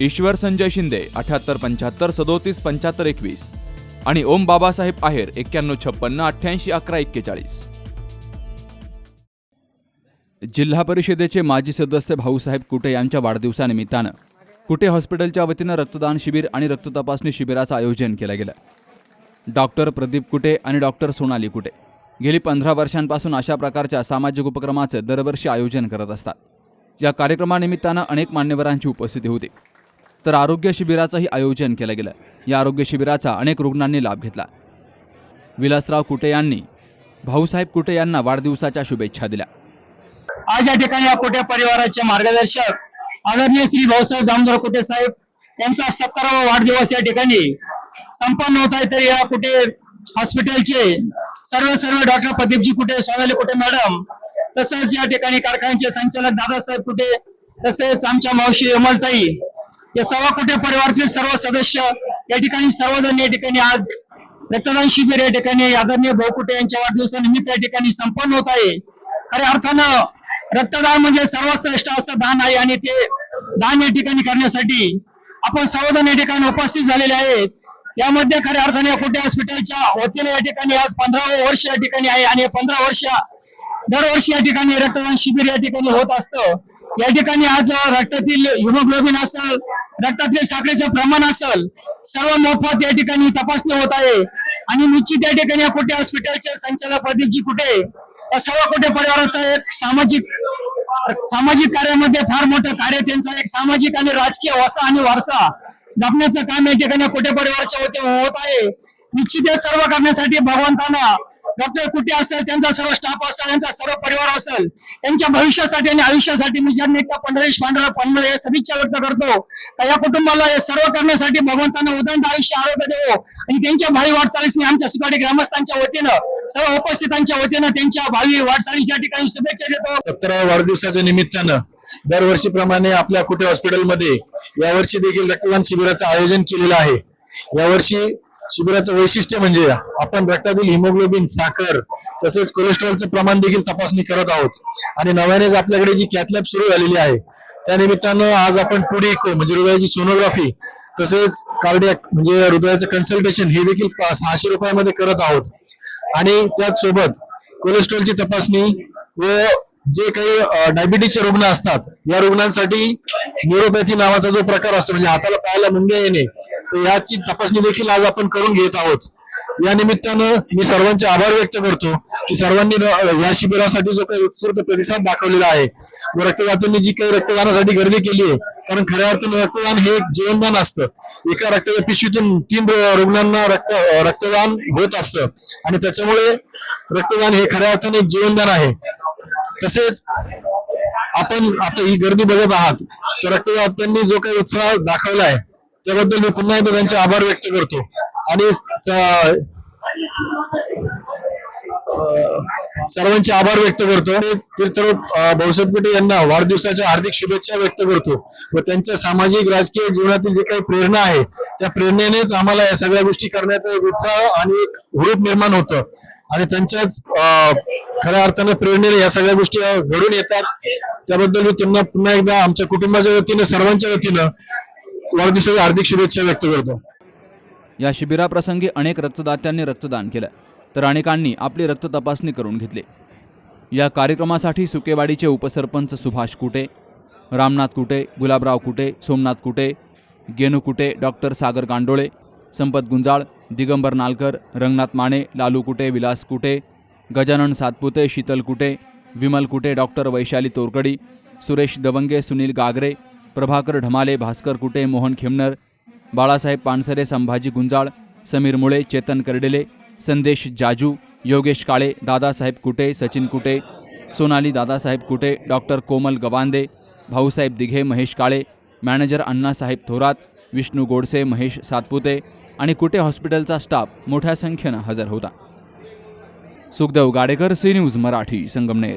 ईश्वर संजय शिंदे अठ्याहत्तर पंच्याहत्तर सदोतीस पंच्याहत्तर एकवीस. आणि ओम बाबासाहेब आहेर एक्क्याण्णव छप्पन्न अठ्ठ्याऐंशी अकरा एक्केचाळीस. जिल्हा परिषदेचे माजी सदस्य भाऊसाहेब कुटे यांच्या वाढदिवसानिमित्तानं कुटे हॉस्पिटलच्या वतीनं रक्तदान शिबिर आणि रक्त तपासणी शिबिराचं आयोजन केलं गेलं. डॉक्टर प्रदीप कुटे आणि डॉक्टर सोनाली कुटे गेली पंधरा वर्षांपासून अशा प्रकारच्या सामाजिक उपक्रमाचं दरवर्षी आयोजन करत असतात. या कार्यक्रमानिमित्तानं अनेक मान्यवरांची उपस्थिती होती. तर आरोग्य शिबिराचंही आयोजन केलं गेलं. या आरोग्य शिबिराचा अनेक रुग्णांनी लाभ घेतला. विलासराव कुटे यांनी भाऊसाहेब कुटे यांना वाढदिवसाच्या शुभेच्छा दिल्या. आज या ठिकाणी या कुटे परिवाराचे मार्गदर्शक आदरणीय श्री भाऊसाहेब दामोदर कुटे साहेब यांचा सत्तरावा वाढदिवस या ठिकाणी संपन्न होत आहे. तरी या कुटे हॉस्पिटलचे सर्व सर्व डॉक्टर प्रदीपजी कुटे सोनाली कुटे मॅडम तसंच या ठिकाणी कारखान्याचे संचालक दादासाहेब कुटे तसेच आमच्या मावशी अमलताई या सव्वा कोटी परिवारातील सर्व सदस्य या ठिकाणी सर्वजण या ठिकाणी आज रक्तदान शिबिर या ठिकाणी आदरणीय भाऊकुटे यांच्या वाढदिवसानिमित्त या ठिकाणी संपन्न होत आहे. खऱ्या अर्थानं रक्तदान म्हणजे सर्वश्रेष्ठ असं दान आहे आणि ते दान या ठिकाणी करण्यासाठी आपण सर्वजण या ठिकाणी उपस्थित झालेले आहेत. यामध्ये खऱ्या अर्थाने कुठे हॉस्पिटलच्या वतीने या ठिकाणी आज पंधरावं वर्ष या ठिकाणी आहे आणि पंधरा वर्ष दरवर्षी या ठिकाणी रक्तदान शिबिर या ठिकाणी होत असतं. या ठिकाणी आज रक्तातील हिमोग्लोबिन असेल रक्तातील साखरेचं प्रमाण असेल सर्व मोफत या ठिकाणी तपासणी होत आहे. आणि निश्चित या ठिकाणी या कुठे हॉस्पिटलचे संचालक प्रदीपजी कुठे या सर्व कुठे परिवाराचा एक सामाजिक सामाजिक कार्यामध्ये फार मोठं कार्य त्यांचा एक सामाजिक आणि राजकीय वसा आणि वारसा जपण्याचं काम या ठिकाणी कुठे परिवाराच्या होते होत आहे. निश्चित सर्व करण्यासाठी भगवंतांना डॉक्टर कुठे असेल त्यांचा सर्व स्टाफ असेल यांचा सर्व परिवार असेल यांच्या भविष्यासाठी आणि आयुष्यासाठी मी जन्म पंढरेश पांढरा पांढरे सदिच्छा व्यक्त करतो का या कुटुंबाला हे सर्व करण्यासाठी भगवंतांना उदंड आयुष्य आरोग्य देवो. आणि त्यांच्या भावी वाटचालीस मी आमच्या सुकाडी ग्रामस्थांच्या वतीनं सर्व उपस्थितांच्या वतीनं त्यांच्या भावी वाटचालीच्या ठिकाणी शुभेच्छा देतो. सत्तराव्या वाढदिवसाच्या निमित्तानं दरवर्षीप्रमाणे आपल्या कुठे हॉस्पिटलमध्ये यावर्षी देखील रक्तदान शिबिराचं आयोजन केलेलं आहे. यावर्षी शिबिराचं वैशिष्ट्य म्हणजे आपण रक्तातील हिमोग्लोबिन साखर तसेच कोलेस्ट्रॉलचं प्रमाण देखील तपासणी करत आहोत. आणि नव्यानेच आपल्याकडे जी कॅथलॅब सुरू झालेली आहे त्या निमित्तानं आज आपण पुढे इको म्हणजे हृदयाची सोनोग्राफी तसेच कार्डियक म्हणजे हृदयाचं कन्सल्टेशन हे देखील पा- सहाशे रुपयामध्ये करत आहोत. आणि त्याच सोबत कोलेस्ट्रॉलची तपासणी व जे काही डायबिटीसचे रुग्ण असतात या रुग्णांसाठी न्यूरोपॅथी नावाचा जो प्रकार असतो म्हणजे हाताला पाहायला मुंग्या येणे याची तपासणी देखील आज आपण करून घेत आहोत. या निमित्तानं मी सर्वांचे आभार व्यक्त करतो की सर्वांनी या शिबिरासाठी जो काही उत्स्फूर्त प्रतिसाद दाखवलेला आहे व रक्तदात्यांनी जी काही रक्तदानासाठी गर्दी केली आहे कारण खऱ्या अर्थाने रक्तदान हे एक जीवनदान असतं. एका रक्ताच्या पिशवीतून तीन रुग्णांना रक्त रक्तदान होत असतं. आणि त्याच्यामुळे रक्तदान हे खऱ्या अर्थाने एक जीवनदान आहे. तसेच आपण आता ही गर्दी बघत आहात तर रक्तदात्यांनी जो काही उत्साह दाखवला आहे त्याबद्दल मी पुन्हा एकदा त्यांचे आभार व्यक्त करतो. आणि सर्वांचे आभार व्यक्त करतो. तेच तीर्थरूप भाऊसाहेब पेटे यांना वाढदिवसाच्या हार्दिक शुभेच्छा व्यक्त करतो. व त्यांच्या सामाजिक राजकीय जीवनातील जे काही प्रेरणा आहे त्या प्रेरणेनेच आम्हाला या सगळ्या गोष्टी करण्याचा एक उत्साह आणि एक हुरूप निर्माण होतं. आणि त्यांच्याच अं, खऱ्या अर्थाने प्रेरणेने या सगळ्या गोष्टी घडून येतात. त्याबद्दल मी त्यांना पुन्हा एकदा आमच्या कुटुंबाच्या वतीनं सर्वांच्या वतीनं वाढदिवसाच्या हार्दिक शुभेच्छा व्यक्त करतो. या शिबिराप्रसंगी अनेक रक्तदात्यांनी रक्तदान केलं तर अनेकांनी आपली रक्त तपासणी करून घेतली. या कार्यक्रमासाठी सुकेवाडीचे उपसरपंच Subhash Kute Ramnath Kute Gulabrao Kute Somnath Kute Genu Kute doctor Sagar Gandole Sampat Gunjal Digambar Nalkar Ranganath Mane Lalu Kute Vilas Kute Gajanan Satpute Sheetal Kute Vimal Kute doctor Vaishali Torkadi Suresh Davange Sunil Gagare Prabhakar Dhamale Bhaskar Kute Mohan Khemnar Balasaheb Pansare Sambhaji Gunjal Sameer Mule Chetan Kardele Sandesh Jaju Yogesh Kale Dadasaheb Kute Sachin Kute Sonali Dadasaheb Kute doctor Komal Gavande Bhausaheb Dighe Mahesh Kale manager Annasaheb Thorat Vishnu Godse Mahesh Satpute आणि कुटे हॉस्पिटलचा staff मोठ्या संख्येनं हजर होता. Sukhdev Gadekar C news Marathi Sangamner.